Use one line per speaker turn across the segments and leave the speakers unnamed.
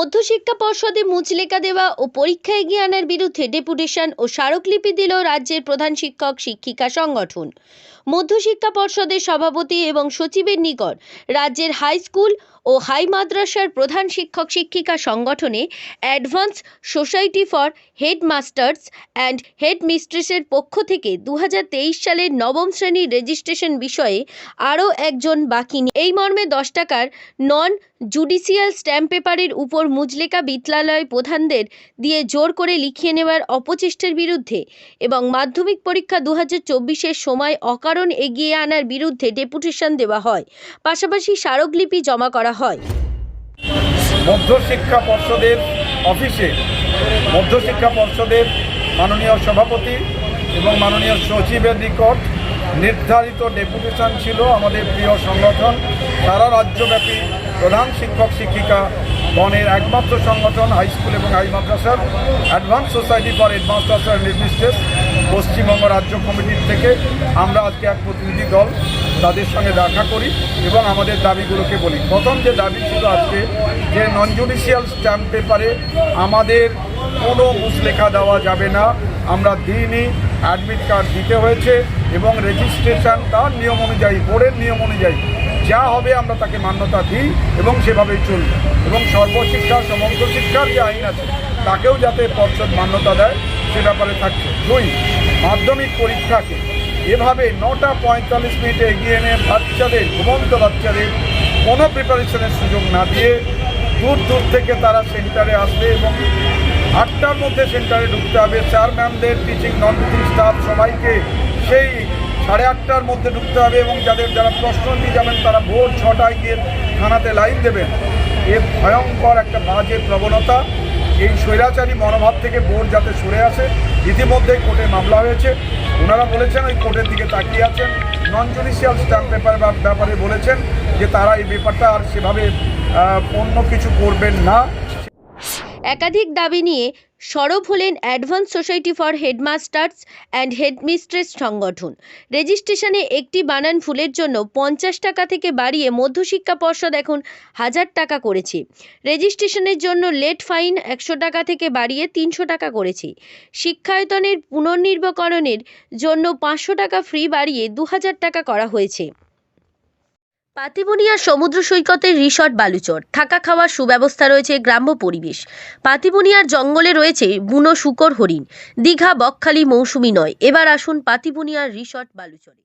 মধ্যশিক্ষা পর্ষদে মুচলেকা দেওয়া ও পরীক্ষা এগিয়ে আনার বিরুদ্ধে ডেপুটেশন ও স্মারকলিপি দিল রাজ্যের প্রধান শিক্ষক শিক্ষিকা সংগঠন। মধ্যশিক্ষা পর্ষদের সভাপতি এবং সচিবের নিকট রাজ্যের হাই স্কুল ও হাই মাদ্রাসার প্রধান শিক্ষক শিক্ষিকা সংগঠনে advance society for headmasters and head মিস্ট্রেসের পক্ষ থেকে দু হাজার তেইশ সালের নবম শ্রেণির রেজিস্ট্রেশন বিষয়ে আরও একজন বাকি। এই মর্মে দশ টাকার নন জুডিশিয়াল স্ট্যাম্প পেপারের উপর মুজলেকা বিদ্যালয় প্রধানদের দিয়ে জোর করে লিখিয়ে নেওয়ার অপচেষ্টার বিরুদ্ধে এবং মাধ্যমিক পরীক্ষা দু হাজার সময় অকারণ এগিয়ে আনার বিরুদ্ধে ডেপুটেশন দেওয়া হয়। পাশাপাশি স্মারকলিপি জমা করা হয়।
মধ্যশিক্ষা পর্ষদের অফিসে মধ্যশিক্ষা পর্ষদের মাননীয় সভাপতি এবং মাননীয় সচিবের নিকট নির্ধারিত ডেপুটেশন ছিল আমাদের প্রিয় সংগঠন। সারা রাজ্যব্যাপী প্রধান শিক্ষক শিক্ষিকা গণের একমাত্র সংগঠন হাই স্কুল এবং হাই মাদ্রাসার advance society for and headmistress Paschimbanga রাজ্য কমিটির থেকে আমরা আজকে এক প্রতিনিধি দল তাদের সঙ্গে দেখা করি এবং আমাদের দাবিগুলোকে বলি। প্রথম যে দাবি ছিল আজকে যে নন জুডিশিয়াল স্ট্যাম্প পেপারে আমাদের কোনো মুসলেখা দেওয়া যাবে না। আমরা দিইনি অ্যাডমিট কার্ড দিতে হয়েছে এবং রেজিস্ট্রেশন তার নিয়ম অনুযায়ী বোর্ডের নিয়ম অনুযায়ী যা হবে আমরা তাকে মান্যতা দিই এবং সেভাবেই চলবে। এবং সর্বশিক্ষা, সমগ্র শিক্ষার যে আইন আছে, তাকেও যাতে পর্ষদ মান্যতা দেয়, সে ব্যাপারে থাকছে। দুই, মাধ্যমিক পরীক্ষাকে এভাবে নটা পঁয়তাল্লিশ মিনিটে এগিয়ে এনে বাচ্চাদের, ঘুমন্ত বাচ্চাদের কোনো প্রিপারেশনের সুযোগ না দিয়ে দূর দূর থেকে তারা সেন্টারে আসবে এবং আটটার মধ্যে সেন্টারে ঢুকতে হবে। স্যার ম্যামদের টিচিং নন টিচিং স্টাফ সবাইকে সেই সাড়ে আটটার মধ্যে ঢুকতে হবে এবং যাদের যারা প্রশ্ন নিয়ে যাবেন তারা ভোর ছটায় গিয়ে থানাতে লাইন দেবেন। এ ভয়ঙ্কর একটা বাজে প্রবণতা। এই স্বৈরাচারী মনোভাব থেকে বোর্ড যাতে সরে আসে ইতিমধ্যেই কোর্টে মামলা হয়েছে। ওনারা বলেছেন, ওই কোর্টের দিকে তাকিয়ে আছেন। নন জুডিশিয়াল স্ট্যাম্প পেপার ব্যাপারে বলেছেন যে তারা এই ব্যাপারটা আর সেভাবে অন্য কিছু করবেন না।
একাধিক দাবি নিয়ে সরব হলেন advance society for headmasters and headmistress সংগঠন। রেজিস্ট্রেশনে একটি বানান ফুলের জন্য পঞ্চাশ টাকা থেকে বাড়িয়ে মধ্যশিক্ষা পর্ষদ এখন হাজার টাকা করেছে। রেজিস্ট্রেশনের জন্য লেট ফাইন একশো টাকা থেকে বাড়িয়ে তিনশো টাকা করেছে। শিক্ষায়তনের পুনর্নির্বকরণের জন্য পাঁচশো টাকা ফ্রি বাড়িয়ে দু হাজার টাকা করা হয়েছে। পাতিবুনিয়ার সমুদ্র সৈকতের রিসর্ট বালুচর। থাকা খাওয়ার সুব্যবস্থা রয়েছে গ্রাম্য পরিবেশ। পাতিবুনিয়ার জঙ্গলে রয়েছে বুনো শুকর হরিণ। দীঘা, বকখালি মৌসুমি নয়। এবার আসুন পাতিবুনিয়ার রিসর্ট বালুচরে।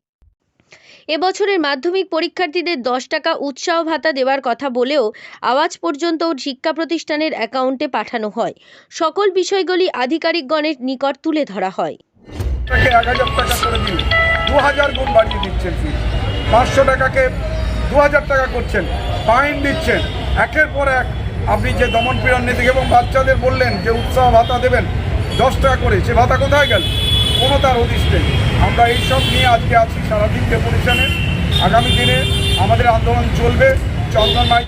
এবছরের মাধ্যমিক পরীক্ষার্থীদের দশ টাকা উৎসাহ ভাতা দেওয়ার কথা বলেও আওয়াজ পর্যন্ত শিক্ষা প্রতিষ্ঠানের অ্যাকাউন্টে পাঠানো হয়। সকল বিষয়গুলি আধিকারিকগণের নিকট তুলে ধরা হয়।
পাঁচশো টাকাকে দু হাজার টাকা করছেন ফাইন দিচ্ছেন। একের পর এক আপনি যে দমন পীড়ন নীতি এবং বাচ্চাদের বললেন যে উৎসাহ ভাতা দেবেন দশ টাকা করে সে ভাতা কোথায় গেল? কোনো তার নেই। আমরা এইসব নিয়ে আজকে আছি সারাদিন ডেপুটেশনে আগামী দিনে আমাদের আন্দোলন চলবে। চন্দন মাই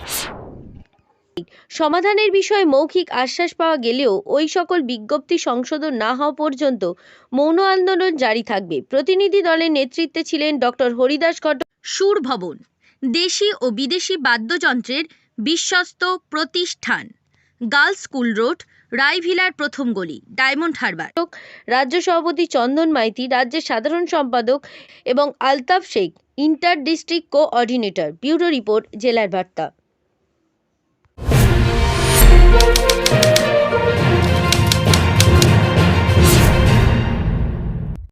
সমাধানের বিষয়ে মৌখিক আশ্বাস পাওয়া গেলেও ওই সকল বিজ্ঞপ্তি সংশোধন না হওয়া পর্যন্ত মৌন আন্দোলন জারি থাকবে। প্রতিনিধি দলের নেতৃত্বে ছিলেন ডক্টর হরিদাস ঘটক সুর ভবন দেশি ও বিদেশি বাদ্যযন্ত্রের বিশ্বস্ত প্রতিষ্ঠান। গার্লস স্কুল রোড, রায়ভিলার প্রথম গলি, ডায়মন্ড হারবার। রাজ্য সভাপতি চন্দন মাইতি, রাজ্যের সাধারণ সম্পাদক এবং Altaf Sheikh, inter district coordinator. Bureau report, জেলার বার্তা।